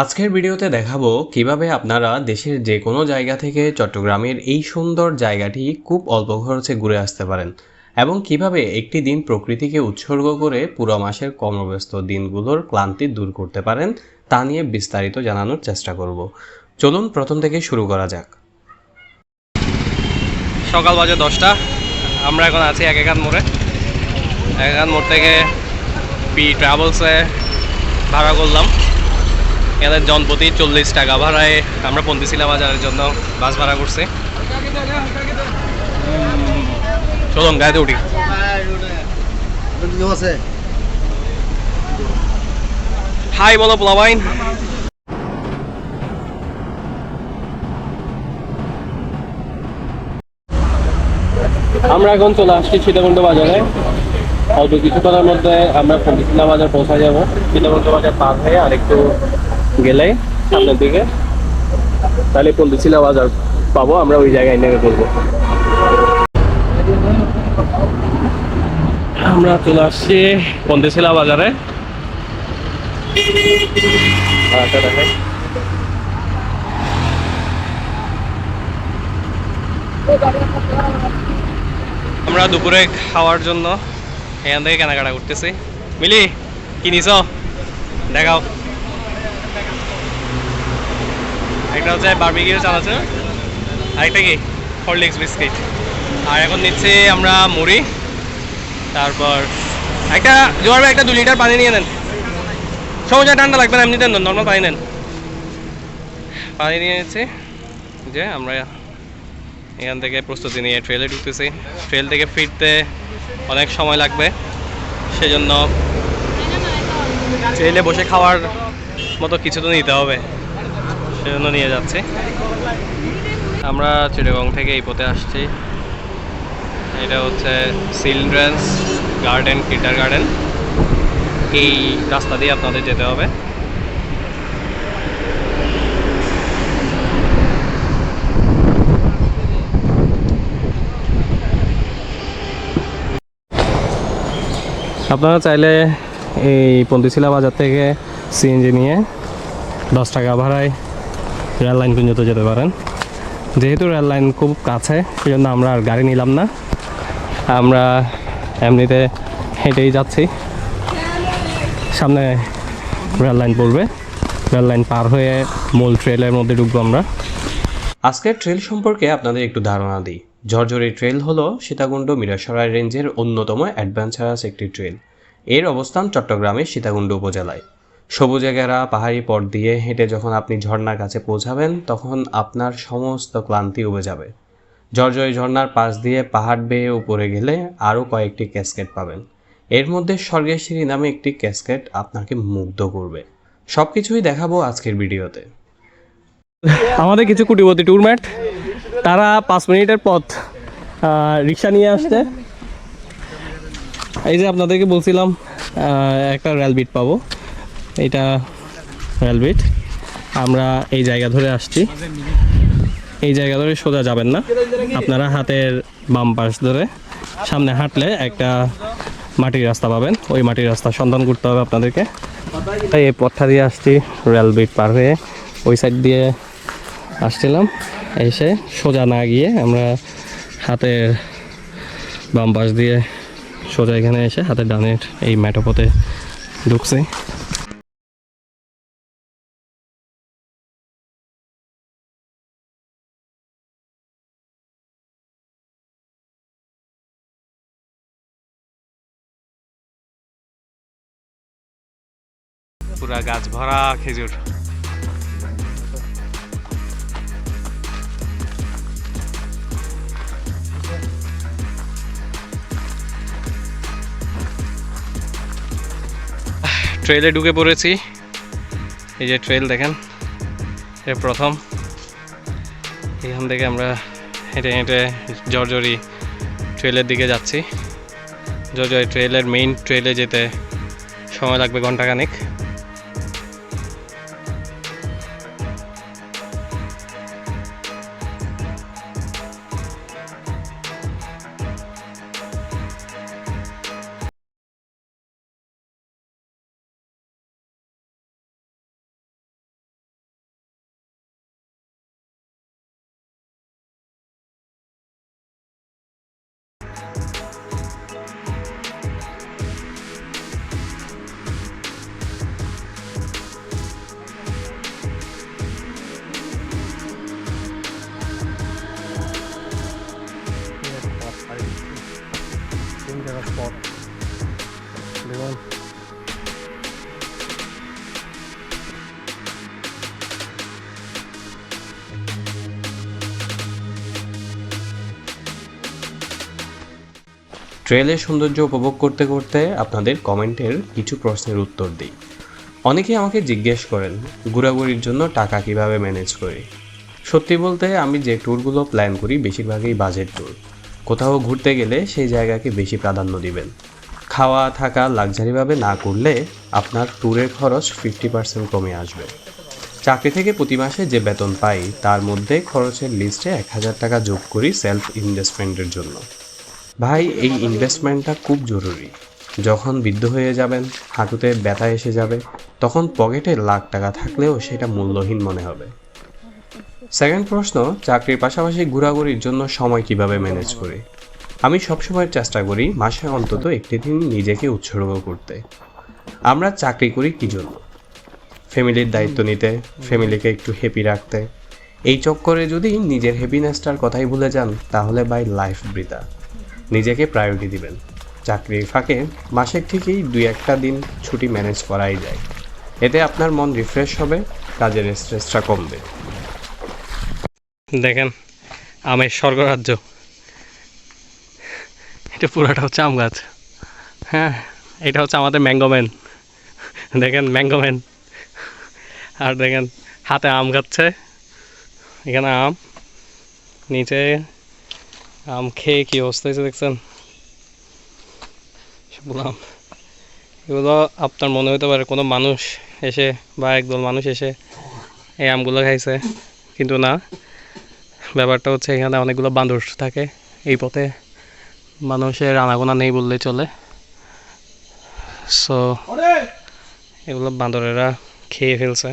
আজকের ভিডিওতে দেখাবো কীভাবে আপনারা দেশের যে কোনো জায়গা থেকে চট্টগ্রামের এই সুন্দর জায়গাটি খুব অল্প খরচে ঘুরে আসতে পারেন এবং কীভাবে একটি দিন প্রকৃতিকে উৎসর্গ করে পুরো মাসের কর্মব্যস্ত দিনগুলোর ক্লান্তি দূর করতে পারেন, তা নিয়ে বিস্তারিত জানানোর চেষ্টা করব। চলুন প্রথম থেকে শুরু করা যাক। সকাল বাজে দশটা। আমরা এখন আছি এক একাত মোড়ে। এক একাত মোড় থেকে পি ট্রাভেলসে ভাড়া করলাম। এখানে জনপ্রতি চল্লিশ টাকা ভাড়ায় আমরা পন্থীশিলা বাজারের জন্য বাস ভাড়া করছি। চলুন, গাড়িতে উঠি। হাই বলো প্লাবাইন। আমরা এখন চলে আসছি সীতাকুণ্ড বাজারে। অল্প কিছুক্ষণের মধ্যে আমরা পন্ডিতলা বাজার পৌঁছা যাব। সীতাকুণ্ড বাজার পার হয়ে আরেকটু গেলে সামনের দিকে। তাহলে পন্ডিতশিলা বাজার পাবো আমরা ওই জায়গায় নেমে পড়ব। আমরা চলে আসছি বাজারে। আমরা দুপুরে খাওয়ার জন্য এখান থেকে কেনাকাটা করতেছি। মিলি কি নিছ? দেখাও। একটা হচ্ছে চালাচ্ছে আরেকটা কি? হরলিক্স বিস্কিট আর এখন নিচ্ছি আমরা মুড়ি, তারপর একটা জোয়ার একটা দু লিটার পানি নিয়ে নেন। সময় ঠান্ডা লাগবে না এমনিতে নর্মাল পানি নেন। পানি নিয়ে নিচ্ছি, যে আমরা এখান থেকে প্রস্তুতি নিয়ে ট্রেলে ঢুকতেছি। ট্রেল থেকে ফিরতে অনেক সময় লাগবে, সেজন্য ট্রেলে বসে খাওয়ার মতো কিছু তো নিতে হবে। সেজন্য নিয়ে যাচ্ছি। আমরা চিটাগং থেকে এই পথে আসছি। এটা হচ্ছে চিলড্রেন্স গার্ডেন কিন্ডার গার্ডেন। এই রাস্তা দিয়ে আপনাদের যেতে হবে। আপনারা চাইলে এই পন্থীশিলা বাজার থেকে সিএনজি নিয়ে দশ টাকা ভাড়ায় রেল লাইন পর্যন্ত যেতে পারেন। যেহেতু রেল লাইন খুব কাছে সেই জন্য আমরা আর গাড়ি নিলাম না। আমরা এমনিতে হেঁটেই যাচ্ছি। সামনে রেল লাইন পড়বে। রেল লাইন পার হয়ে মূল ট্রেলের মধ্যে ঢুকবো আমরা। আজকের ট্রেল সম্পর্কে আপনাদের একটু ধারণা দিই। ঝরঝরি ট্রেল হলো সীতাকুণ্ড মিরাসরাই রেঞ্জের অন্যতম অ্যাডভেঞ্চারাস একটি ট্রেল। এর অবস্থান চট্টগ্রামের সীতাকুণ্ড উপজেলায়। সবুজে ঘেরা পাহাড়ি পথ দিয়ে হেঁটে যখন আপনি ঝর্ণার কাছে পৌঁছাবেন, তখন আপনার সমস্ত ক্লান্তি উবে যাবে। ঝরঝরি ঝর্ণার পাশ দিয়ে পাহাড় বেয়ে উপরে গেলে আরও কয়েকটি ক্যাসকেট পাবেন। এর মধ্যে স্বর্গের সিঁড়ি নামে একটি ক্যাসকেট আপনাকে মুগ্ধ করবে। সব কিছুই দেখাবো আজকের ভিডিওতে। আমাদের কিছু কুটিপতি ট্যুরমেট তারা পাঁচ মিনিটের পথ রিক্সা নিয়ে আসছে এই যে আপনাদেরকে বলছিলাম একটা রেলবিট পাবো। এটা রেলবিট আমরা এই জায়গা ধরে আসছি। এই জায়গা ধরে সোজা যাবেন না। আপনারা হাতের বাম পাশ ধরে সামনে হাঁটলে একটা মাটির রাস্তা পাবেন। ওই মাটির রাস্তা সন্ধান করতে হবে আপনাদেরকে। তাই এই পথটা দিয়ে আসছি রেলবিট পার হয়ে। ওই সাইড দিয়ে আসছিলাম। এসে সোজা না গিয়ে আমরা হাতের বাম পাশ দিয়ে সোজা এখানে এসে হাতের ডানের এই ম্যাটোপথে ঢুকছি। পুরা গাছ ভরা, খেজুর। ট্রেলে ঢুকে পড়েছি। এই যে ট্রেল দেখেন এটা প্রথম। এখান থেকে আমরা হেঁটে হেঁটে জর্জরি ট্রেলের দিকে যাচ্ছি। জর্জরি ট্রেলের মেইন ট্রেলে যেতে সময় লাগবে ঘন্টাখানেক। ট্রেলের সৌন্দর্য উপভোগ করতে করতে আপনাদের কমেন্টের কিছু প্রশ্নের উত্তর দিই। অনেকেই আমাকে জিজ্ঞেস করেন, ঘোরাঘুরির জন্য টাকা কীভাবে ম্যানেজ করি? সত্যি বলতে আমি যে ট্যুরগুলো প্ল্যান করি বেশিরভাগই বাজেট ট্যুর কোথাও ঘুরতে গেলে সেই জায়গাকে বেশি প্রাধান্য দিবেন। খাওয়া, থাকা লাক্সারিভাবে না করলে আপনার ট্যুরের খরচ ফিফটি পার্সেন্ট কমে আসবে। চাকরি থেকে প্রতি মাসে যে বেতন পাই, তার মধ্যে খরচের লিস্টে এক হাজার টাকা যোগ করি সেলফ ইনভেস্টমেন্টের জন্য। ভাই, এই ইনভেস্টমেন্টটা খুব জরুরি। যখন বৃদ্ধ হয়ে যাবেন, হাঁটুতে ব্যথা এসে যাবে, তখন পকেটে লাখ টাকা থাকলেও সেটা মূল্যহীন মনে হবে। সেকেন্ড প্রশ্ন, চাকরির পাশাপাশি ঘোরাঘুরির জন্য সময় কীভাবে ম্যানেজ করি? আমি সবসময় চেষ্টা করি মাসে অন্তত একটি দিন নিজেকে উৎসর্গ করতে। আমরা চাকরি করি কী জন্য? ফ্যামিলির দায়িত্ব নিতে ফ্যামিলিকে একটু হ্যাপি রাখতে। এই চক্করে যদি নিজের হ্যাপিনেসটার কথাই ভুলে যান, তাহলে বাই লাইফ বৃথা। নিজেকে প্রায়োরিটি দিবেন। চাকরির ফাঁকে মাসের ঠিকই দুই একটা দিন ছুটি ম্যানেজ করাই যায়। এতে আপনার মন রিফ্রেশ হবে, কাজের স্ট্রেসটা কমবে। দেখেন, আমের স্বর্গরাজ্য। এটা পুরাটা হচ্ছে আম গাছ। হ্যাঁ এটা হচ্ছে আমাদের ম্যাঙ্গোম্যান দেখেন ম্যাঙ্গোম্যান আর দেখেন, হাতে আম খাচ্ছে এখানে আম, নিচে আম খেয়ে কী অবস্থা হয়েছে দেখছেন? বললাম এগুলো আপনার মনে হতে পারে কোনো মানুষ এসে বা একদল মানুষ এসে এই আমগুলো খাইছে কিন্তু না। ব্যাপারটা হচ্ছে এখানে অনেকগুলো বান্দর থাকে এই পথে মানুষের আনাগোনা নেই বললে চলে। সো এগুলো বান্দরেরা খেয়ে ফেলছে।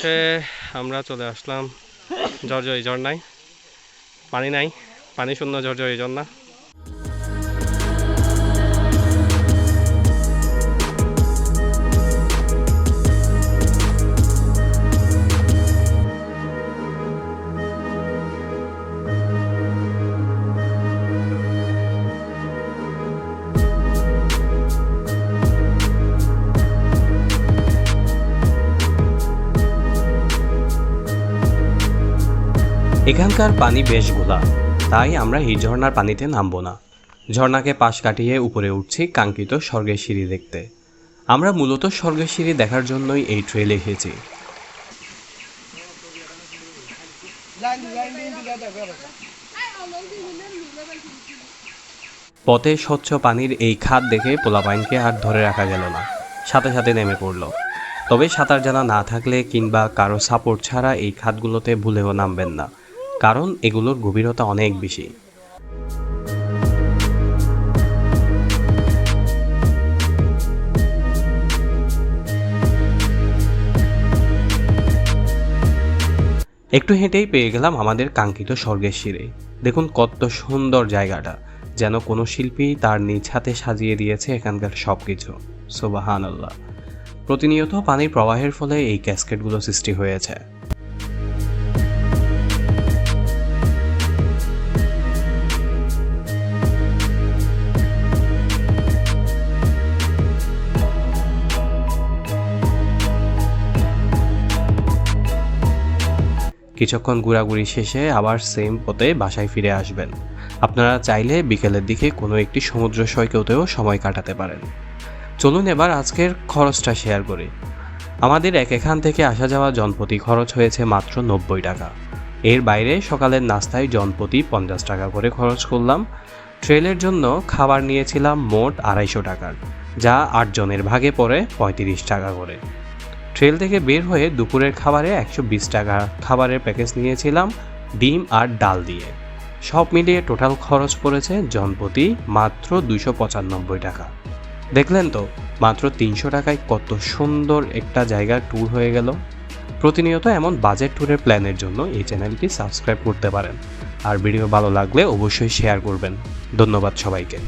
অবশেষে আমরা চলে আসলাম জর্জরি ঝর্নায় পানি নাই পানি শূন্য জর্জরি ঝর্ণা এখানকার পানি বেশ গোলা, তাই আমরা এই ঝর্ণার পানিতে নামবো না। ঝর্ণাকে পাশ কাটিয়ে উপরে উঠছি কাঙ্ক্ষিত স্বর্গের সিঁড়ি দেখতে। আমরা মূলত স্বর্গের সিঁড়ি দেখার জন্যই এই ট্রেলে এসেছি। পথে স্বচ্ছ পানির এই খাত দেখে পোলাপাইনকে আর ধরে রাখা গেল না। সাথে সাথে নেমে পড়ল। তবে সাঁতার জানা না থাকলে কিংবা কারও সাপোর্ট ছাড়া এই খাতগুলোতে ভুলেও নামবেন না। কারণ এগুলোর গভীরতা অনেক বেশি। একটু হেঁটেই পেয়ে গেলাম আমাদের কাঙ্ক্ষিত স্বর্গের শিরে। দেখুন কত সুন্দর জায়গাটা, যেন কোনো শিল্পী তার নিজ হাতে সাজিয়ে দিয়েছে এখানকার সব কিছু সোবাহান আল্লাহ প্রতিনিয়ত পানির প্রবাহের ফলে এই ক্যাসকেটগুলো সৃষ্টি হয়েছে। কিছুক্ষণ ঘোরাঘুরি শেষে আবার সেম পথে বাসায় ফিরে আসবেন। আপনারা চাইলে বিকেলের দিকে কোনো একটি সমুদ্র সৈকতেও সময় কাটাতে পারেন। চলুন এবার আজকের খরচটা শেয়ার করি। আমাদের এক এখান থেকে আসা যাওয়া জনপ্রতি খরচ হয়েছে মাত্র নব্বই টাকা। এর বাইরে সকালের নাস্তায় জনপ্রতি পঞ্চাশ টাকা করে খরচ করলাম। ট্রেলের জন্য খাবার নিয়েছিলাম মোট আড়াইশো টাকার, যা আটজনের ভাগে পড়ে পঁয়ত্রিশ টাকা করে। ট্রেল থেকে বের হয়ে দুপুরের খাবারে একশো বিশ টাকা খাবারের প্যাকেজ নিয়েছিলাম, ডিম আর ডাল দিয়ে। সব মিলিয়ে টোটাল খরচ পড়েছে জনপ্রতি মাত্র দুশো পঁচানব্বই টাকা। দেখলেন তো, মাত্র তিনশো টাকায় কত সুন্দর একটা জায়গার ট্যুর হয়ে গেল। প্রতিনিয়ত এমন বাজেট ট্যুরের প্ল্যানের জন্য এই চ্যানেলটি সাবস্ক্রাইব করতে পারেন। আর ভিডিও ভালো লাগলে অবশ্যই শেয়ার করবেন। ধন্যবাদ সবাইকে।